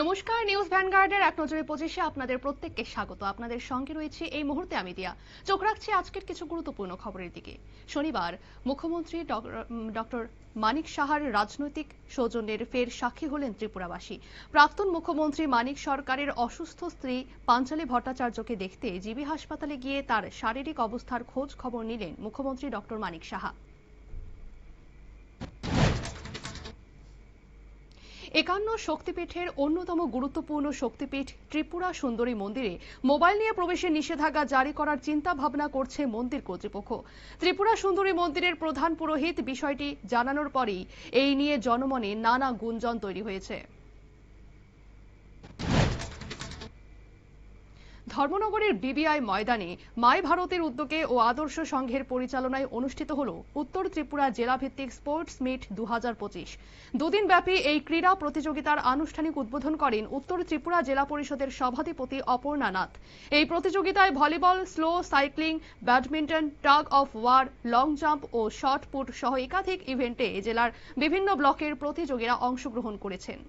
নমস্কার, নিউজ ভ্যানগার্ডের এক নজরে পঁচিশে আপনাদের প্রত্যেককে স্বাগত। আপনাদের সঙ্গে রয়েছে এই মুহূর্তে আমি দিয়া। চোখ রাখছি আজকের কিছু গুরুত্বপূর্ণ খবরের দিকে। শনিবার, মুখ্যমন্ত্রী ডক্টর মানিক সাহার রাজনৈতিক সৌজন্যের ফের সাক্ষী হলেন ত্রিপুরাবাসী। প্রাক্তন মুখ্যমন্ত্রী মানিক সরকারের অসুস্থ স্ত্রী পাঞ্চালী ভট্টাচার্যকে দেখতে জিবি হাসপাতালে গিয়ে তার শারীরিক অবস্থার খোঁজ খবর নিলেন মুখ্যমন্ত্রী ডক্টর মানিক সাহা। একান্ন শক্তিপীঠের অন্যতম গুরুত্বপূর্ণ শক্তিপীঠ ত্রিপুরা সুন্দরী মন্দিরে মোবাইল নিয়ে প্রবেশের নিষেধাজ্ঞা জারি করার চিন্তা ভাবনা করছে মন্দির কর্তৃপক্ষ। ত্রিপুরা সুন্দরী মন্দিরের প্রধান পুরোহিত বিষয়টি জানানোর পরেই এই নিয়ে জনমনে নানা গুঞ্জন তৈরি হয়েছে। ধর্মনগরের বিবিআই ময়দানে মাই ভারতের উদ্যোগে ও আদর্শ সংঘের পরিচালনায় অনুষ্ঠিত হল উত্তর ত্রিপুরা জেলাভিত্তিক স্পোর্টস মিট দু দুদিন ব্যাপী এই ক্রীড়া প্রতিযোগিতার আনুষ্ঠানিক উদ্বোধন করেন উত্তর ত্রিপুরা জেলা পরিষদের সভাধিপতি অপর্ণা নাথ। এই প্রতিযোগিতায় volleyball, slow, cycling, badminton, tug of war, long jump O shot put সহ একাধিক ইভেন্টে জেলার বিভিন্ন ব্লকের প্রতিযোগীরা অংশগ্রহণ করেছেন।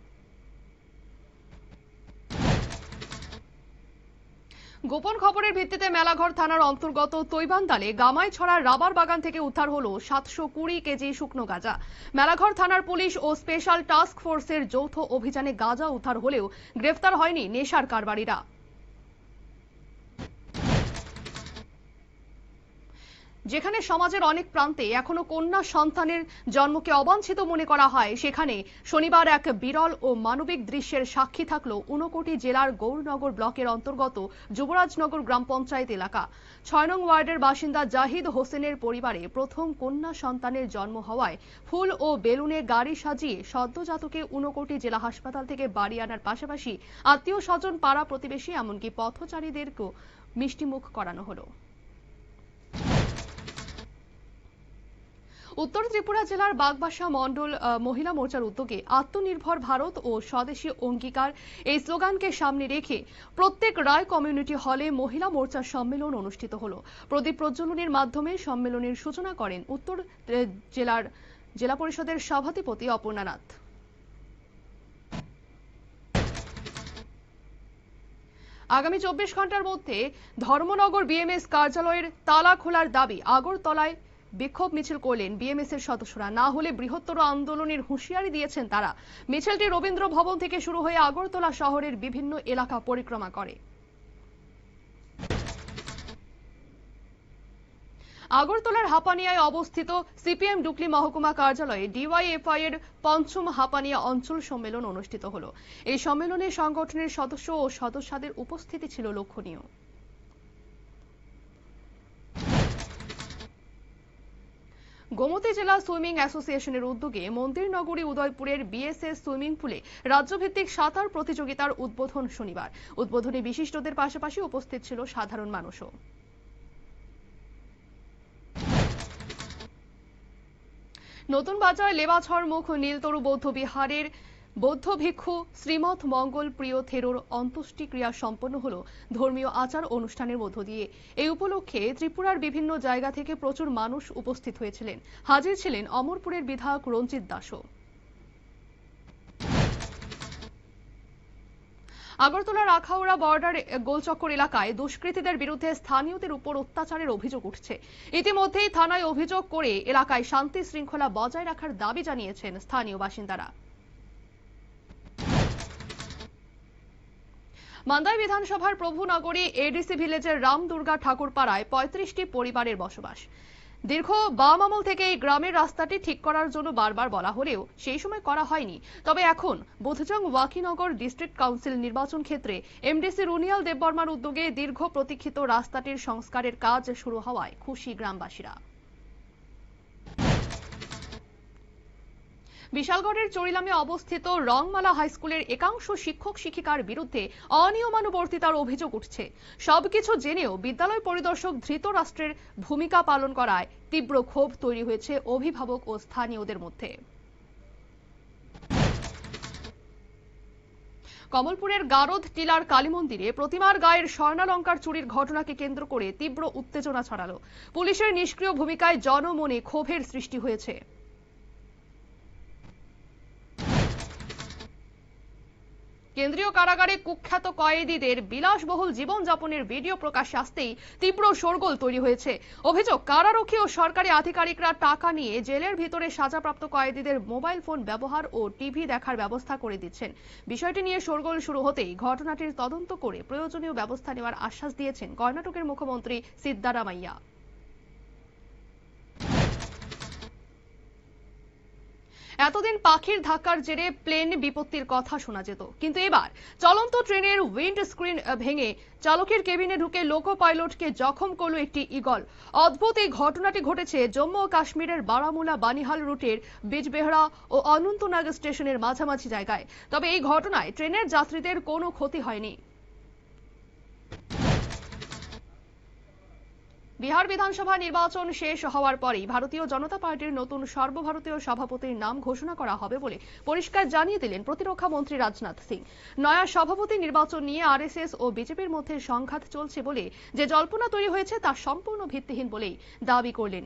গোপন খবরের ভিত্তিতে মেলাঘর থানার অন্তর্গত তৈবান্দালে গামাইছড়া রাবার বাগান থেকে উদ্ধার হলো সাতশো কুড়ি কেজি শুকনো গাঁজা। মেলাঘর থানার পুলিশ ও স্পেশাল টাস্ক ফোর্সের যৌথ অভিযানে গাঁজা উদ্ধার হলেও গ্রেফতার হয়নি নেশার কারবারিরা। যেখানে সমাজের অনেক প্রান্তে এখনও কন্যা সন্তানের জন্মকে অবাঞ্ছিত মনে করা হয়, সেখানে শনিবার এক বিরল ও মানবিক দৃশ্যের সাক্ষী থাকল ঊনকোটি জেলার গৌরনগর ব্লকের অন্তর্গত যুবরাজনগর গ্রাম পঞ্চায়েত এলাকা। ছয় নং ওয়ার্ডের বাসিন্দা জাহিদ হোসেনের পরিবারে প্রথম কন্যা সন্তানের জন্ম হওয়ায় ফুল ও বেলুনে গাড়ি সাজিয়ে সদ্যজাতকে ঊনকোটি জেলা হাসপাতাল থেকে বাড়ি আনার পাশাপাশি আত্মীয় স্বজন, পাড়া প্রতিবেশী, এমনকি পথচারীদেরকেও মিষ্টিমুখ করানো হলো। উত্তর ত্রিপুরা জেলার বাগবাসা মণ্ডল মহিলা মোর্চার উদ্যোগে আত্মনির্ভর ভারত ও স্বদেশী অঙ্গীকার এই স্লোগানকে সামনে রেখে প্রত্যেক রায় কমিউনিটি হলে মহিলা মোর্চার সম্মেলন অনুষ্ঠিত হল। প্রদীপ প্রজ্বলনের মাধ্যমে সম্মেলনের সূচনা করেন উত্তর জেলার জেলা পরিষদের সভাধিপতি অপর্ণানাথ আগামী চব্বিশ ঘণ্টার মধ্যে ধর্মনগর বিএমএস কার্যালয়ের তালা খোলার দাবি আগরতলায় বিক্ষোভ মিছিল করলেন বিএমএস এর সদস্যরা। না হলে বৃহত্তর আন্দোলনের হুঁশিয়ারি দিয়েছেন তারা। মিছিলটি রবীন্দ্র ভবন থেকে শুরু হয়ে আগরতলা শহরের বিভিন্ন এলাকা পরিক্রমা করে। আগরতলার হাপানিয়ায় অবস্থিত সিপিএম ডুকলি মহকুমা কার্যালয়ে ডিওয়াইএফআই এর পঞ্চম হাপানিয়া অঞ্চল সম্মেলন অনুষ্ঠিত হল। এই সম্মেলনে সংগঠনের সদস্য ও সদস্যদের উপস্থিতি ছিল লক্ষণীয়। গোমতী জেলা সুইমিং অ্যাসোসিয়েশনের উদ্যোগে মন্দির নগরী উদয়পুরের বিএসএস সুইমিং পুলে রাজ্যভিত্তিক সাঁতার প্রতিযোগিতার উদ্বোধন শনিবার। উদ্বোধনী বিশিষ্টদের পাশাপাশি উপস্থিত ছিল সাধারণ মানুষও। নতুন বাজার লেবাছড় মুখ নীলতরু বৌদ্ধ বিহারের বৌদ্ধ ভিক্ষু শ্রীমৎ মঙ্গল প্রিয় থেরোর অন্ত্যেষ্টিক্রিয়া সম্পন্ন হল ধর্মীয় আচার অনুষ্ঠানের মধ্য দিয়ে। এই উপলক্ষে ত্রিপুরার বিভিন্ন জায়গা থেকে প্রচুর মানুষ উপস্থিত হয়েছিলেন। হাজির ছিলেন অমরপুরের বিধায়ক রঞ্জিত দাসও। আগরতলার আখাউড়া বর্ডার গোলচক্কর এলাকায় দুষ্কৃতীদের বিরুদ্ধে স্থানীয়দের উপর অত্যাচারের অভিযোগ উঠছে। ইতিমধ্যেই থানায় অভিযোগ করে এলাকায় শান্তি শৃঙ্খলা বজায় রাখার দাবি জানিয়েছেন স্থানীয় বাসিন্দারা। মান্দাই বিধানসভার প্রভুনগরী এডিসি ভিলেজের রামদুর্গা ঠাকুরপাড়ায় পঁয়ত্রিশটি পরিবারের বসবাস। দীর্ঘ বাম আমল থেকে এই গ্রামের রাস্তাটি ঠিক করার জন্য বারবার বলা হলেও সেই সময় করা হয়নি। তবে এখন বোধজং ওয়াকিনগর ডিস্ট্রিক্ট কাউন্সিল নির্বাচন ক্ষেত্রে এমডিসি রুনিয়াল দেববর্মার উদ্যোগে দীর্ঘ প্রতীক্ষিত রাস্তাটির সংস্কারের কাজ শুরু হওয়ায় খুশি গ্রামবাসীরা। বিশালগড়ের চরিলামে অবস্থিত রংমালা হাইস্কুলের একাংশ শিক্ষক শিক্ষিকার বিরুদ্ধে অনিয়মানুবর্তিতার অভিযোগ উঠছে। সবকিছু জেনেও বিদ্যালয় পরিদর্শক ধৃতরাষ্ট্রের ভূমিকা পালন করায় তীব্র ক্ষোভ তৈরি হয়েছে অভিভাবক ও স্থানীয়দের মধ্যে। কমলপুরের গারদ টিলার কালী মন্দিরে প্রতিমার গায়ের স্বর্ণালঙ্কার চুরির ঘটনাকে কেন্দ্র করে তীব্র উত্তেজনা ছড়ালো। পুলিশের নিষ্ক্রিয় ভূমিকায় জনমনে ক্ষোভের সৃষ্টি হয়েছে। কেন্দ্রীয় কারাগারে কুখ্যাত কয়েদিদের বিলাসবহুল জীবনযাপনের ভিডিও প্রকাশ্যে আসতেই তীব্র শোরগোল তৈরি হয়েছে। অভিযোগ, কারারক্ষী ও সরকারি আধিকারিকরা টাকা নিয়ে জেলের ভিতরে সাজাপ্রাপ্ত কয়েদিদের মোবাইল ফোন ব্যবহার ও টিভি দেখার ব্যবস্থা করে দিচ্ছেন। বিষয়টি নিয়ে শোরগোল শুরু হতেই ঘটনাটির তদন্ত করে প্রয়োজনীয় ব্যবস্থা নেওয়ার আশ্বাস দিয়েছেন কর্ণাটকের মুখ্যমন্ত্রী সিদ্দারামাইয়া এতদিন পাখির ধাক্কার জেরে প্লেন বিপত্তির কথা শোনা যেত। কিন্তু এবার চলন্ত ট্রেনের উইন্ড স্ক্রিন ভেঙে চালকের কেবিনে ঢুকে লোকো পাইলটকে জখম করল একটি ইগল অদ্ভুত এই ঘটনাটি ঘটেছে জম্মু ও কাশ্মীরের বারামুলা বানিহাল রুটের বিজবেহরা ও অনন্তনাগ স্টেশনের মাঝামাঝি জায়গায়। তবে এই ঘটনায় ট্রেনের যাত্রীদের কোনো ক্ষতি হয়নি। বিহার বিধানসভা নির্বাচন শেষ হওয়ার পরেই ভারতীয় জনতা পার্টির নতুন সর্বভারতীয় সভাপতির নাম ঘোষণা করা হবে বলে পরিষ্কার জানিয়ে দিলেন প্রতিরক্ষা মন্ত্রী রাজনাথ সিং। নয়া সভাপতি নির্বাচন নিয়ে আরএসএস ও বিজেপির মধ্যে সংঘাত চলছে বলে যে জল্পনা তৈরি হয়েছে তা সম্পূর্ণ ভিত্তিহীন বলেই দাবি করলেন।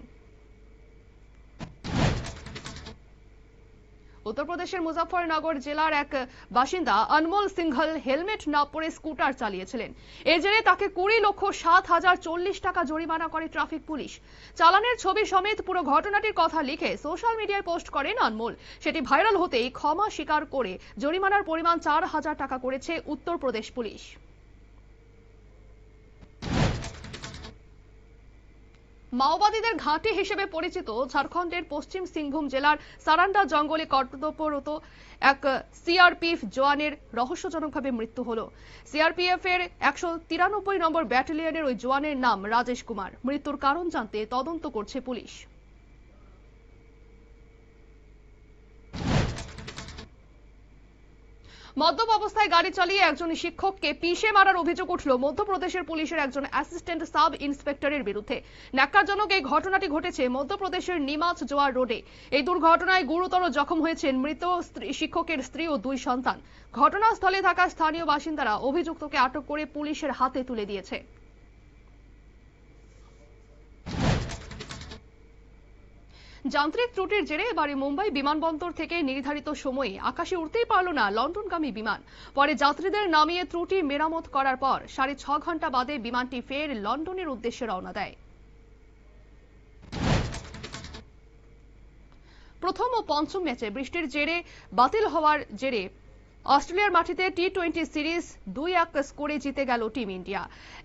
উত্তরপ্রদেশের মুজফ্ফরনগর জেলার এক বাসিন্দা অনমোল সিংহল হেলমেট না পরে স্কুটার চালিয়েছিলেন। এর জেরে তাকে কুড়ি লক্ষ সাত হাজার চল্লিশ টাকা জরিমানা করে ট্রাফিক পুলিশ। চালানের ছবি সমেত পুরো ঘটনাটির কথা লিখে সোশ্যাল মিডিয়ায় পোস্ট করেন অনমোল সেটি ভাইরাল হতেই ক্ষমা স্বীকার করে জরিমানার পরিমাণ চার হাজার টাকা করেছে উত্তরপ্রদেশ পুলিশ। মাওবাদীদের ঘাঁটি হিসেবে পরিচিত ঝাড়খণ্ডের পশ্চিম সিংভূম জেলার সারান্ডা জঙ্গলে কর্তব্যরত এক সিআরপিএফ জওয়ানের রহস্যজনকভাবে মৃত্যু হল। সিআরপিএফ এর একশো তিরানব্বই নম্বর ব্যাটালিয়নের ওই জওয়ানের নাম রাজেশ কুমার। মৃত্যুর কারণ জানতে তদন্ত করছে পুলিশ। মদ্যপ অবস্থায় গাড়ি চালিয়ে একজন শিক্ষককে পিষে মারার অভিযোগ উঠল। মধ্যপ্রদেশের পুলিশের একজন অ্যাসিস্ট্যান্ট সাব ইন্সপেক্টরের বিরুদ্ধে। ন্যাক্কারজনক এই ঘটনাটি ঘটেছে মধ্যপ্রদেশের নিমাজ জোয়ার রোডে। এই দুর্ঘটনায় গুরুতর জখম হয়েছেন মৃত শিক্ষকের স্ত্রী ও দুই সন্তান। ঘটনাস্থলে থাকা স্থানীয় বাসিন্দারা অভিযুক্তকে আটক করে পুলিশের হাতে তুলে দিয়েছে। যান্ত্রিক ত্রুটির জেরে এবারে মুম্বাই বিমানবন্দর থেকে নির্ধারিত সময়ে আকাশে উঠতেই পারল না লন্ডনগামী বিমান। পরে যাত্রীদের নামিয়ে ত্রুটি মেরামত করার পর সাড়ে ছ ঘণ্টা বাদে বিমানটি ফের লন্ডনের উদ্দেশ্যে রওনা দেয়। প্রথম ও পঞ্চম ম্যাচে বৃষ্টির জেরে বাতিল হওয়ার জেরে অস্ট্রেলিয়ার মাটিতে টি টোয়েন্টি সিরিজ দুই এক স্কোরে জিতে গেল টিম ইন্ডিয়া।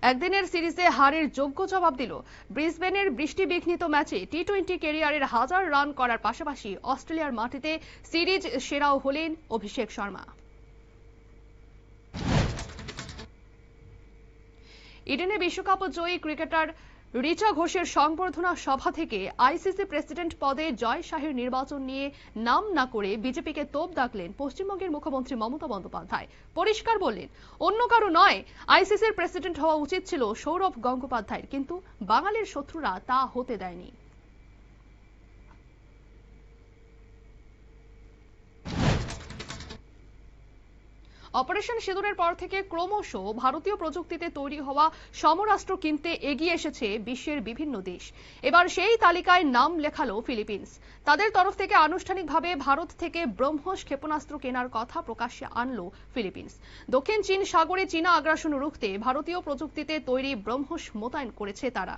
একদিনের সিরিজে হারের যোগ্য জবাব দিল ব্রিসবেনের বৃষ্টি বিঘ্নিত ম্যাচে টি টোয়েন্টি ক্যারিয়ারের হাজার রান করার পাশাপাশি অস্ট্রেলিয়ার মাটিতে সিরিজ সেরাও হলেন অভিষেক শর্মা। ইডেনে বিশ্বকাপ জয়ী ক্রিকেটার রিচা ঘোষের সংবর্ধনা সভা থেকে আইসিসি প্রেসিডেন্ট পদে জয় শাহের নির্বাচন নিয়ে নাম না করে বিজেপিকে তোপ দাগলেন পশ্চিমবঙ্গের মুখ্যমন্ত্রী মমতা বন্দ্যোপাধ্যায়। পরিষ্কার বললেন, অন্য কারও নয়, আইসিসির প্রেসিডেন্ট হওয়া উচিত ছিল সৌরভ গঙ্গোপাধ্যায়ের, কিন্তু বাঙালির শত্রুরা তা হতে দেয়নি। অপারেশন সিঁদুরের পর থেকে ক্রমশ ভারতীয় প্রযুক্তিতে তৈরি হওয়া সমরাষ্ট্র কিনতে এগিয়ে এসেছে বিশ্বের বিভিন্ন দেশ। এবার সেই তালিকায় নাম লেখালো ফিলিপিন্স। তাদের তরফ থেকে আনুষ্ঠানিকভাবে ভারত থেকে ব্রহ্মস ক্ষেপণাস্ত্র কেনার কথা প্রকাশ্যে আনলো ফিলিপিন্স। দক্ষিণ চীন সাগরে চীনা আগ্রাসন রুখতে ভারতীয় প্রযুক্তিতে তৈরি ব্রহ্মস মোতায়েন করেছে তারা।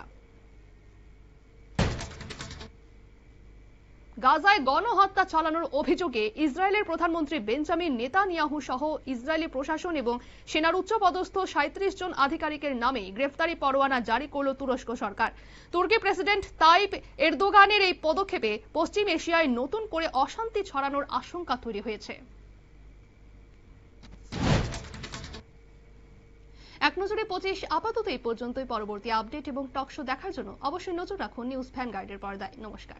গাজায় গণহত্যা চালানোর অভিযোগে ইসরায়েলের প্রধানমন্ত্রী বেঞ্জামিন নেতানিয়াহু সহ ইসরায়েলি প্রশাসন এবং সেনার উচ্চপদস্থ সাঁত্রিশ জন আধিকারিকের নামে গ্রেফতারি পরোয়ানা জারি করল তুরস্ক সরকার। তুর্কি প্রেসিডেন্ট তাইপ এরদোগানের এই পদক্ষেপে পশ্চিম এশিয়ায় নতুন করে অশান্তি ছড়ানোর আশঙ্কা তৈরি হয়েছে। এক নজরে পঁচিশ আপাতত এই পর্যন্তই। পরবর্তী আপডেট এবং টকশো দেখার জন্য অবশ্যই নজর রাখুন নিউজ ভ্যানগার্ডের পর্দায়। নমস্কার।